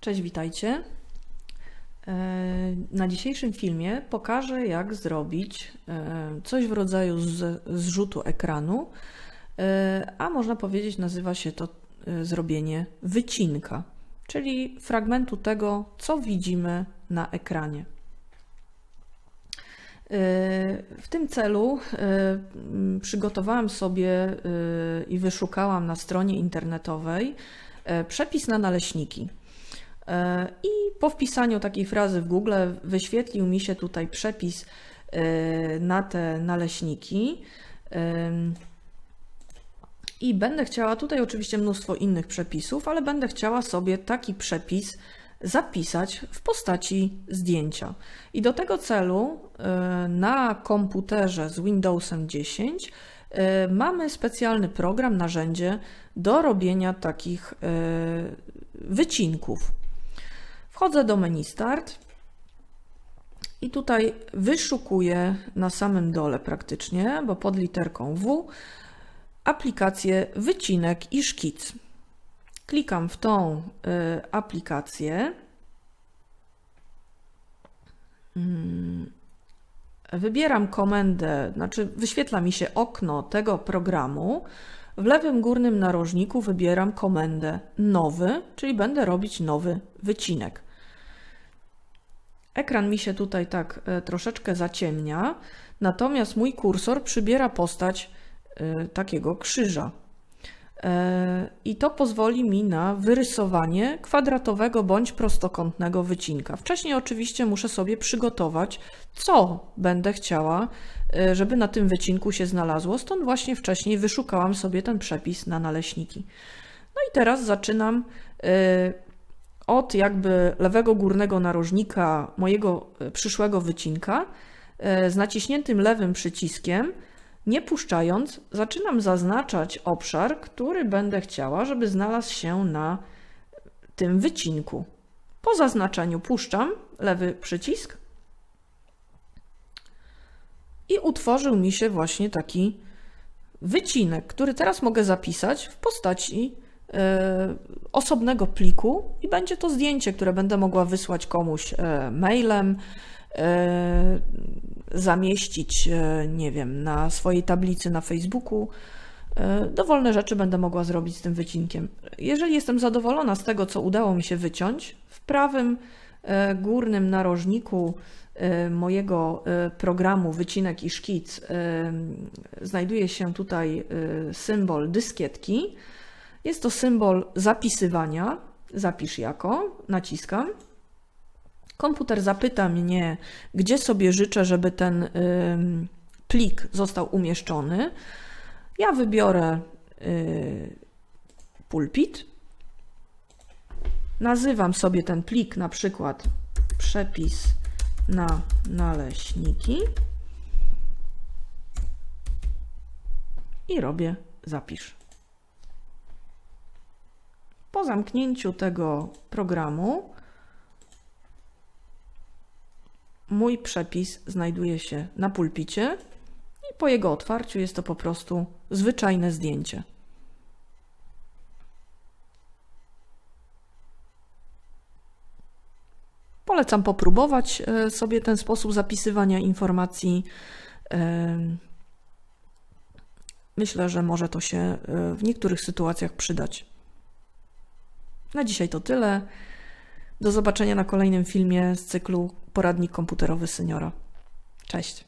Cześć, witajcie. E, na dzisiejszym filmie pokażę, jak zrobić e, coś w rodzaju zrzutu ekranu, e, a można powiedzieć, nazywa się to zrobienie wycinka, czyli fragmentu tego, co widzimy na ekranie. W tym celu przygotowałam sobie i wyszukałam na stronie internetowej przepis na naleśniki. E, I po wpisaniu takiej frazy w Google wyświetlił mi się tutaj przepis e, na te naleśniki. I będę chciała, tutaj oczywiście mnóstwo innych przepisów, ale będę chciała sobie taki przepis zapisać w postaci zdjęcia. I do tego celu e, na komputerze z Windowsem 10 mamy specjalny program, narzędzie do robienia takich wycinków. Wchodzę do menu Start i tutaj wyszukuję na samym dole praktycznie, bo pod literką W, aplikację wycinek i szkic. Klikam w tą y, aplikację. Hmm. Wybieram komendę, znaczy wyświetla mi się okno tego programu. W lewym górnym narożniku wybieram komendę nowy, czyli będę robić nowy wycinek. Ekran mi się tutaj tak e, troszeczkę zaciemnia, natomiast mój kursor przybiera postać e, takiego krzyża. E, I to pozwoli mi na wyrysowanie kwadratowego bądź prostokątnego wycinka. Wcześniej oczywiście muszę sobie przygotować, co będę chciała, żeby na tym wycinku się znalazło. Stąd właśnie wcześniej wyszukałam sobie ten przepis na naleśniki. No i teraz zaczynam od jakby lewego górnego narożnika mojego e, przyszłego wycinka e, z naciśniętym lewym przyciskiem, nie puszczając, zaczynam zaznaczać obszar, który będę chciała, żeby znalazł się na tym wycinku. Po zaznaczeniu puszczam lewy przycisk i utworzył mi się właśnie taki wycinek, który teraz mogę zapisać w postaci osobnego pliku i będzie to zdjęcie, które będę mogła wysłać komuś e, mailem, e, zamieścić, nie wiem, na swojej tablicy na Facebooku. Dowolne rzeczy będę mogła zrobić z tym wycinkiem. Jeżeli jestem zadowolona z tego, co udało mi się wyciąć, w prawym górnym narożniku mojego programu Wycinek i Szkic znajduje się tutaj symbol dyskietki. Jest to symbol zapisywania. Zapisz jako, naciskam. Komputer zapyta mnie, gdzie sobie życzę, żeby ten plik został umieszczony. Ja wybiorę y, pulpit. Nazywam sobie ten plik na przykład przepis na naleśniki i robię zapisz. Zamknięciu tego programu mój przepis znajduje się na pulpicie i po jego otwarciu jest to po prostu zwyczajne zdjęcie. Polecam popróbować e, sobie ten sposób zapisywania informacji. E, myślę, że może to się e, w niektórych sytuacjach przydać. Na dzisiaj to tyle. Do zobaczenia na kolejnym filmie z cyklu Poradnik komputerowy seniora. Cześć.